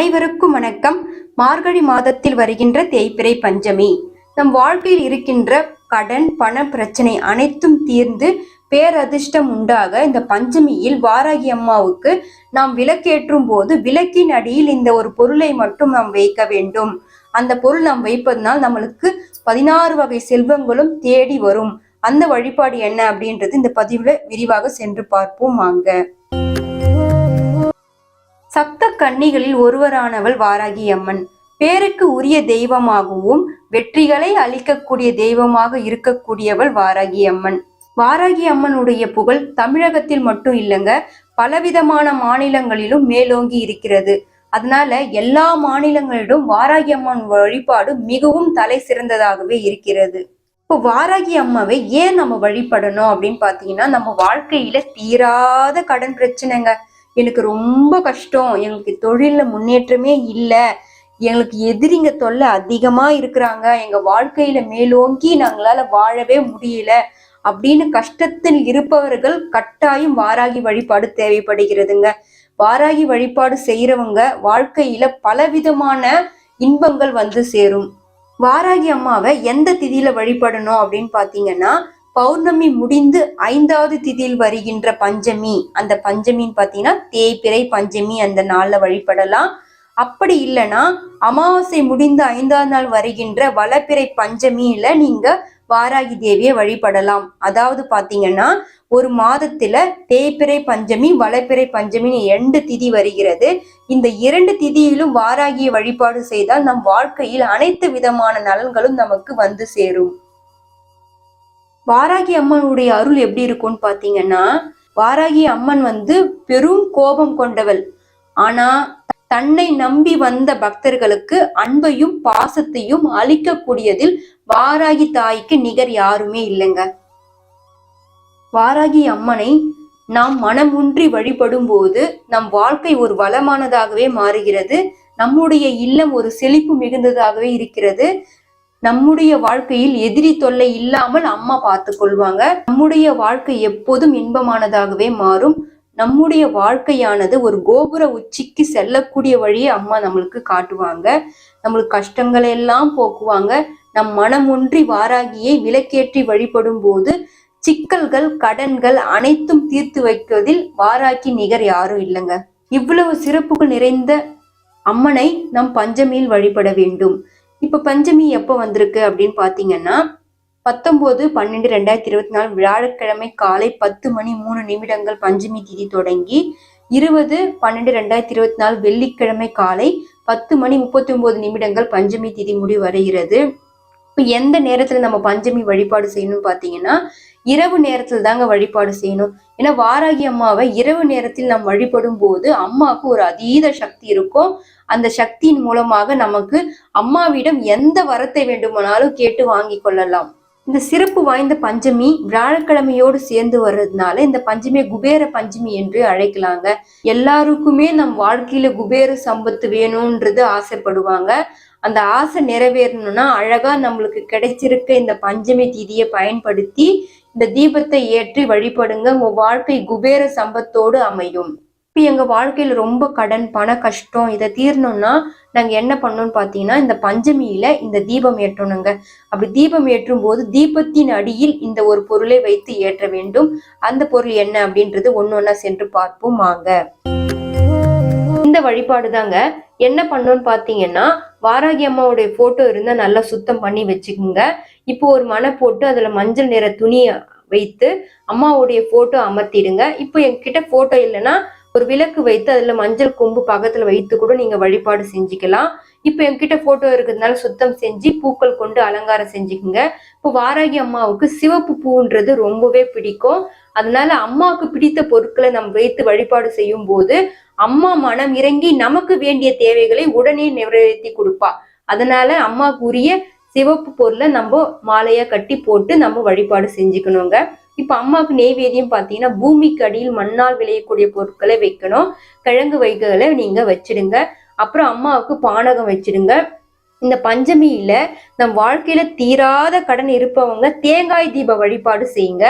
அனைவருக்கும் வணக்கம். மார்கழி மாதத்தில் வருகின்ற தேய்பிறை பஞ்சமி. நம் வாழ்க்கையில் இருக்கின்ற கடன் பண பிரச்சனை அனைத்தும் தீர்ந்து பேரதிர்ஷ்டம் உண்டாக இந்த பஞ்சமியில் வாராகி அம்மாவுக்கு நாம் விளக்கேற்றும் போது விளக்கின் அடியில் இந்த ஒரு பொருளை மட்டும் நாம் வைக்க வேண்டும். அந்த பொருள் நாம் வைப்பதனால் நம்மளுக்கு பதினாறு வகை செல்வங்களும் தேடி வரும். அந்த வழிபாடு என்ன அப்படின்றது இந்த பதிவுல விரிவாக சென்று பார்ப்போம் வாங்க. சப்த கன்னிகளில் ஒருவரானவள் வாராகி அம்மன் பேருக்கு உரிய தெய்வமாகவும் வெற்றிகளை அளிக்கக்கூடிய தெய்வமாக இருக்கக்கூடியவள் வாராகி அம்மன் வாராகி அம்மனுடைய புகழ் தமிழகத்தில் மட்டும் இல்லைங்க பலவிதமான மாநிலங்களிலும் மேலோங்கி இருக்கிறது. அதனால எல்லா மாநிலங்களிலும் வாராகி அம்மன் வழிபாடு மிகவும் தலை சிறந்ததாகவே இருக்கிறது. இப்போ வாராகி அம்மாவை ஏன் நம்ம வழிபடணும் அப்படின்னு பார்த்தீங்கன்னா நம்ம வாழ்க்கையில தீராத கடன் பிரச்சனைங்க. எனக்கு ரொம்ப கஷ்டம். எங்களுக்கு தொழிலில் முன்னேற்றமே இல்லை. எங்களுக்கு எதிரிங்க தொல்லை அதிகமாக இருக்கிறாங்க. எங்கள் வாழ்க்கையில் மேலோங்கி நாங்களால் வாழவே முடியல. அப்படின்னு கஷ்டத்தில் இருப்பவர்கள் கட்டாயம் வாராகி வழிபாடு தேவைப்படுகிறதுங்க. வாராகி வழிபாடு செய்கிறவங்க வாழ்க்கையில பலவிதமான இன்பங்கள் வந்து சேரும். வாராகி அம்மாவை எந்த திதியில வழிபடணும் அப்படின்னு பார்த்தீங்கன்னா பௌர்ணமி முடிந்து ஐந்தாவது திதியில் வருகின்ற பஞ்சமி. அந்த பஞ்சமின்னு பார்த்தீங்கன்னா தேய்பிறை பஞ்சமி அந்த நாளில் வழிபடலாம். அப்படி இல்லைன்னா அமாவாசை முடிந்து ஐந்தாவது நாள் வருகின்ற வளப்பிறை பஞ்சமியில நீங்க வாராகி தேவியை வழிபடலாம். அதாவது பாத்தீங்கன்னா ஒரு மாதத்துல தேய்பிறை பஞ்சமி வளப்பிறை பஞ்சமின்னு ரெண்டு திதி வருகிறது. இந்த இரண்டு திதியிலும் வாராகிய வழிபாடு செய்தால் நம் வாழ்க்கையில் அனைத்து விதமான நலன்களும் நமக்கு வந்து சேரும். வாராகி அம்மனுடைய அருள் எப்படி இருக்கும்னு பார்த்தீங்கன்னா வாராகி அம்மன் வந்து பெரும் கோபம் கொண்டவள். ஆனா தன்னை நம்பி வந்த பக்தர்களுக்கு அன்பையும் பாசத்தையும் அளிக்கக்கூடியதில் வாராகி தாய்க்கு நிகர் யாருமே இல்லைங்க. வாராகி அம்மனை நாம் மனமுன்றி வழிபடும் போது நம் வாழ்க்கை ஒரு வளமானதாகவே மாறுகிறது. நம்முடைய இல்லம் ஒரு செழிப்பு மிகுந்ததாகவே இருக்கிறது. நம்முடைய வாழ்க்கையில் எதிரி தொல்லை இல்லாமல் அம்மா பார்த்து கொள்வாங்க. நம்முடைய வாழ்க்கை எப்போதும் இன்பமானதாகவே மாறும். நம்முடைய வாழ்க்கையானது ஒரு கோபுர உச்சிக்கு செல்லக்கூடிய வழியை அம்மா நம்மளுக்கு காட்டுவாங்க. நம்மளுக்கு கஷ்டங்களை எல்லாம் போக்குவாங்க. நம் மனம் ஒன்றி வாராகியை விலக்கேற்றி வழிபடும் போது சிக்கல்கள் கடன்கள் அனைத்தும் தீர்த்து வைப்பதில் வாராக்கி நிகர் யாரும் இல்லைங்க. இவ்வளவு சிறப்புகள் நிறைந்த அம்மனை நம் பஞ்சமியில் வழிபட வேண்டும். இப்ப பஞ்சமி எப்போ வந்திருக்கு அப்படின்னு பாத்தீங்கன்னா பத்தொன்பது பன்னெண்டு ரெண்டாயிரத்தி இருபத்தி நாலு வியாழக்கிழமை காலை பத்து மணி மூணு நிமிடங்கள் பஞ்சமி திதி தொடங்கி இருபது பன்னெண்டு ரெண்டாயிரத்தி இருபத்தி நாலு வெள்ளிக்கிழமை காலை பத்து மணி முப்பத்தி ஒன்பது நிமிடங்கள் பஞ்சமி திதி முடிவடைகிறது. இப்போ எந்த நேரத்துல நம்ம பஞ்சமி வழிபாடு செய்யணும்னு பாத்தீங்கன்னா இரவு நேரத்தில் தாங்க வழிபாடு செய்யணும். ஏன்னா வாராகி அம்மாவை இரவு நேரத்தில் நாம் வழிபடும் போது அம்மாவுக்கு ஒரு அதீத சக்தி இருக்கும். அந்த சக்தியின் மூலமாக நமக்கு அம்மாவிடம் எந்த வரத்தை வேண்டுமானாலும் கேட்டு வாங்கி கொள்ளலாம். இந்த சிறப்பு வாய்ந்த பஞ்சமி வியாழக்கிழமையோடு சேர்ந்து வர்றதுனால இந்த பஞ்சமியை குபேர பஞ்சமி என்று அழைக்கலாங்க. எல்லாருக்குமே நம் வாழ்க்கையில குபேர சம்பத்து வேணும்ன்றது ஆசைப்படுவாங்க. அந்த ஆசை நிறைவேறணும்னா அழகா நம்மளுக்கு கிடைச்சிருக்க இந்த பஞ்சமி திதியை பயன்படுத்தி இந்த தீபத்தை ஏற்றி வழிபடுங்க. உங்க வாழ்க்கை குபேர சம்பத்தோடு அமையும். இப்போ எங்க வாழ்க்கையில ரொம்ப கடன் பண கஷ்டம் இதை தீரணும்னா நாங்க என்ன பண்ணோம்னு பாத்தீங்கன்னா இந்த பஞ்சமியில இந்த தீபம் ஏற்றணுங்க. அப்படி தீபம் ஏற்றும் போது தீபத்தின் அடியில் இந்த ஒரு பொருளை வைத்து ஏற்ற வேண்டும். அந்த பொருள் என்ன அப்படின்றது ஒன்னொன்னா சென்று பார்ப்போம். வாங்க. வழிபாடு தாங்க என்ன பண்ணோம்னு பார்த்தீங்கன்னா வாராகி அம்மாவுடைய ஃபோட்டோ இருந்தால் நல்லா சுத்தம் பண்ணி வச்சுக்கோங்க. இப்போ ஒரு மனை போட்டு அதுல மஞ்சள் நிற துணியை வைத்து அம்மாவுடைய ஃபோட்டோ அமர்த்திடுங்க. இப்போ என்கிட்ட ஃபோட்டோ இல்லைன்னா ஒரு விளக்கு வைத்து அதுல மஞ்சள் கொம்பு பக்கத்தில் வைத்து கூட நீங்கள் வழிபாடு செஞ்சுக்கலாம். இப்போ என்கிட்ட போட்டோ இருக்கிறதுனால சுத்தம் செஞ்சு பூக்கள் கொண்டு அலங்காரம் செஞ்சுக்குங்க. இப்போ வாராகி அம்மாவுக்கு சிவப்பு பூன்றது ரொம்பவே பிடிக்கும். அதனால அம்மாவுக்கு பிடித்த பொருட்களை நம் வைத்து வழிபாடு செய்யும் போது அம்மா மனம் இறங்கி நமக்கு வேண்டிய தேவைகளை உடனே நிறைவேற்றி கொடுப்பா. அதனால அம்மாவுக்கு உரிய சிவப்பு பொருளை நம்ம மாலையா கட்டி போட்டு நம்ம வழிபாடு செஞ்சுக்கணுங்க. இப்ப அம்மாவுக்கு நெய்வேதியம் பார்த்தீங்கன்னா பூமிக்கு அடியில் மண்ணால் விளையக்கூடிய பொருட்களை வைக்கணும். கிழங்கு வைகளை நீங்க வச்சிடுங்க. அப்புறம் அம்மாவுக்கு பானகம் வச்சிருங்க. இந்த பஞ்சமியில நம் வாழ்க்கையில தீராத கடன் இருப்பவங்க தேங்காய் தீப வழிபாடு செய்யுங்க.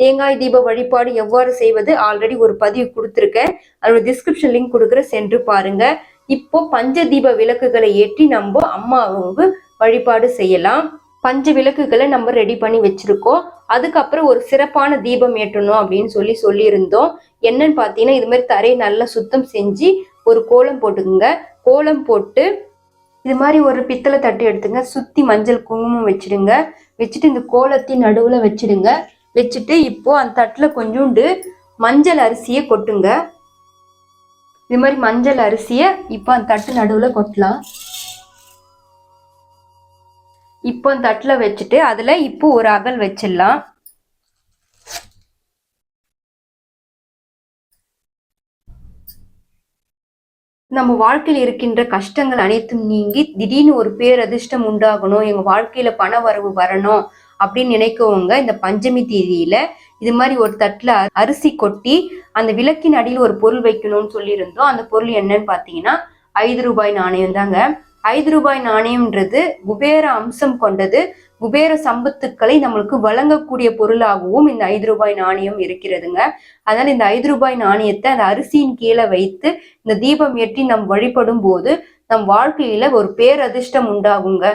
தேங்காய் தீப வழிபாடு எவ்வாறு செய்வது? ஆல்ரெடி ஒரு பதிவு கொடுத்துருக்கேன். அதோட டிஸ்கிரிப்ஷன் லிங்க் கொடுக்குற சென்று பாருங்க. இப்போ பஞ்ச தீப விளக்குகளை ஏற்றி நம்ம அம்மாவுக்கு வழிபாடு செய்யலாம். பஞ்ச விளக்குகளை நம்ம ரெடி பண்ணி வச்சிருக்கோம். அதுக்கப்புறம் ஒரு சிறப்பான தீபம் ஏற்றணும் அப்படின்னு சொல்லி சொல்லியிருந்தோம். என்னன்னு பார்த்தீங்கன்னா இது மாதிரி தரையை நல்லா சுத்தம் செஞ்சு ஒரு கோலம் போட்டுக்குங்க. கோலம் போட்டு இது மாதிரி ஒரு பித்தளை தட்டு எடுத்துங்க. சுத்தி மஞ்சள் குங்குமம் வச்சிடுங்க. வச்சுட்டு இந்த கோலத்தின் நடுவுல வச்சிடுங்க. வச்சுட்டு இப்போ அந்த தட்டுல கொஞ்சோண்டு மஞ்சள் அரிசியை கொட்டுங்க. இது மாதிரி மஞ்சள் அரிசியை இப்போ அந்த தட்டு நடுவில் கொட்டலாம். இப்போ அந்த தட்டில் வச்சுட்டு அதில் இப்போ ஒரு அகல் வச்சிடலாம். நம்ம வாழ்க்கையில் இருக்கின்ற கஷ்டங்கள் அனைத்தும் நீங்கி திடீர்னு ஒரு பேரதிர்ஷ்டம் உண்டாகணும் எங்க வாழ்க்கையில பண வரவு வரணும் அப்படின்னு நினைக்கவங்க இந்த பஞ்சமி தேதியில இது மாதிரி ஒரு தட்டுல அரிசி கொட்டி அந்த விளக்கின் அடியில் ஒரு பொருள் வைக்கணும்னு சொல்லியிருந்தோம். அந்த பொருள் என்னன்னு பாத்தீங்கன்னா ஐந்து ரூபாய் நாணயம் தாங்க ஐந்து ரூபாய் நாணயம்ன்றது குபேர அம்சம் கொண்டது. குபேர சம்பத்துக்களை நம்மளுக்கு வழங்கக்கூடிய பொருளாகவும் இந்த ஐந்து ரூபாய் நாணயம் இருக்கிறதுங்க. அதனால இந்த ஐந்து ரூபாய் நாணயத்தை அந்த அரிசியின் கீழே வைத்து இந்த தீபம் ஏற்றி நம் வழிபடும் போது நம் வாழ்க்கையில ஒரு பேரதிர்ஷ்டம் உண்டாகுங்க.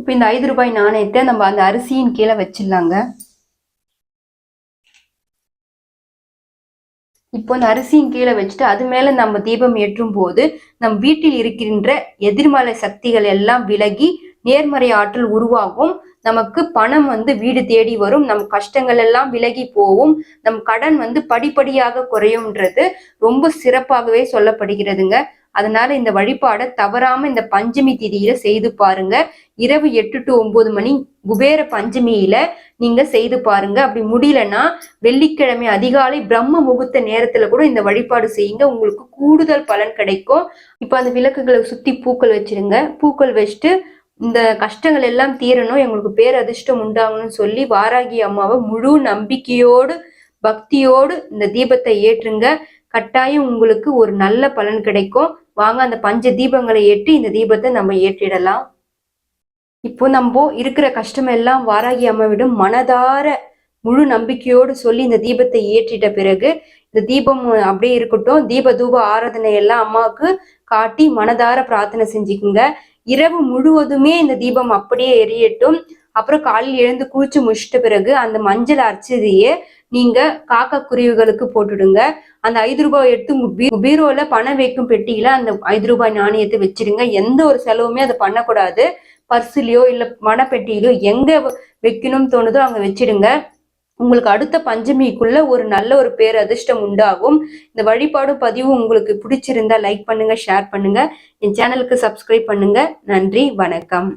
இப்ப இந்த ஐந்து ரூபாய் நாணயத்தை நம்ம அந்த அரிசியின் கீழே வச்சிடலாங்க. இப்போ அந்த அரிசியின் கீழே வச்சுட்டு அது மேல நம்ம தீபம் ஏற்றும் போது நம் வீட்டில் இருக்கின்ற எதிர்மறை சக்திகள் எல்லாம் விலகி நேர்மறை ஆற்றல் உருவாகும். நமக்கு பணம் வந்து வீடு தேடி வரும். நம் கஷ்டங்கள் எல்லாம் விலகி போகும் நம் கடன் வந்து படிப்படியாக குறையும்ன்றது ரொம்ப சிறப்பாகவே சொல்லப்படுகிறதுங்க. அதனால இந்த வழிபாடை தவறாம இந்த பஞ்சமி திதியில செய்து பாருங்க. இரவு எட்டு டு ஒன்பது மணி குபேர பஞ்சமியில நீங்க செய்து பாருங்க. அப்படி முடியலன்னா வெள்ளிக்கிழமை அதிகாலை பிரம்ம முகூர்த்த நேரத்துல கூட இந்த வழிபாடு செய்யுங்க. உங்களுக்கு கூடுதல் பலன் கிடைக்கும். இப்ப அந்த விளக்குகளை சுத்தி பூக்கள் வச்சிருங்க. பூக்கள் வச்சுட்டு இந்த கஷ்டங்கள் எல்லாம் தீரணும் எங்களுக்கு பேரதிர்ஷ்டம் உண்டாகணும்னு சொல்லி வாராகி அம்மாவை முழு நம்பிக்கையோடு பக்தியோடு இந்த தீபத்தை ஏற்றுங்க. கட்டாயம் உங்களுக்கு ஒரு நல்ல பலன் கிடைக்கும். வாங்க அந்த பஞ்ச தீபங்களை ஏற்றி இந்த தீபத்தை நம்ம ஏற்றிடலாம். இப்போ நம்ம இருக்கிற கஷ்டம் எல்லாம் வாராகி அம்மாவிடம் மனதார முழு நம்பிக்கையோடு சொல்லி இந்த தீபத்தை ஏற்றிட்ட பிறகு இந்த தீபம் அப்படியே இருக்கட்டும். தீப தூப ஆராதனை எல்லாம் அம்மாவுக்கு காட்டி மனதார பிரார்த்தனை செஞ்சுக்குங்க. இரவு முழுவதுமே இந்த தீபம் அப்படியே எரியட்டும். அப்புறம் காலையில் எழுந்து குளிச்சு முடிச்சிட்ட பிறகு அந்த மஞ்சள் அரைச்சதையே நீங்க காக்கா குருவிகளுக்கு போட்டுடுங்க. அந்த ஐந்து ரூபாய் எடுத்து பீரோல பணம் வைக்கும் பெட்டியில அந்த ஐந்து ரூபாய் நாணயத்தை வச்சிருங்க. எந்த ஒரு செலவுமே அதை பண்ணக்கூடாது. பர்சிலையோ இல்ல மனப்பெட்டியிலோ எங்க வைக்கணும்னு தோணுதோ அங்க வச்சிடுங்க. உங்களுக்கு அடுத்த பஞ்சமிக்குள்ள ஒரு நல்ல ஒரு பேர் அதிர்ஷ்டம் உண்டாகும். இந்த வழிபாடும் பதிவு உங்களுக்கு பிடிச்சிருந்தா லைக் பண்ணுங்க ஷேர் பண்ணுங்க. என் சேனலுக்கு சப்ஸ்கிரைப் பண்ணுங்க. நன்றி வணக்கம்.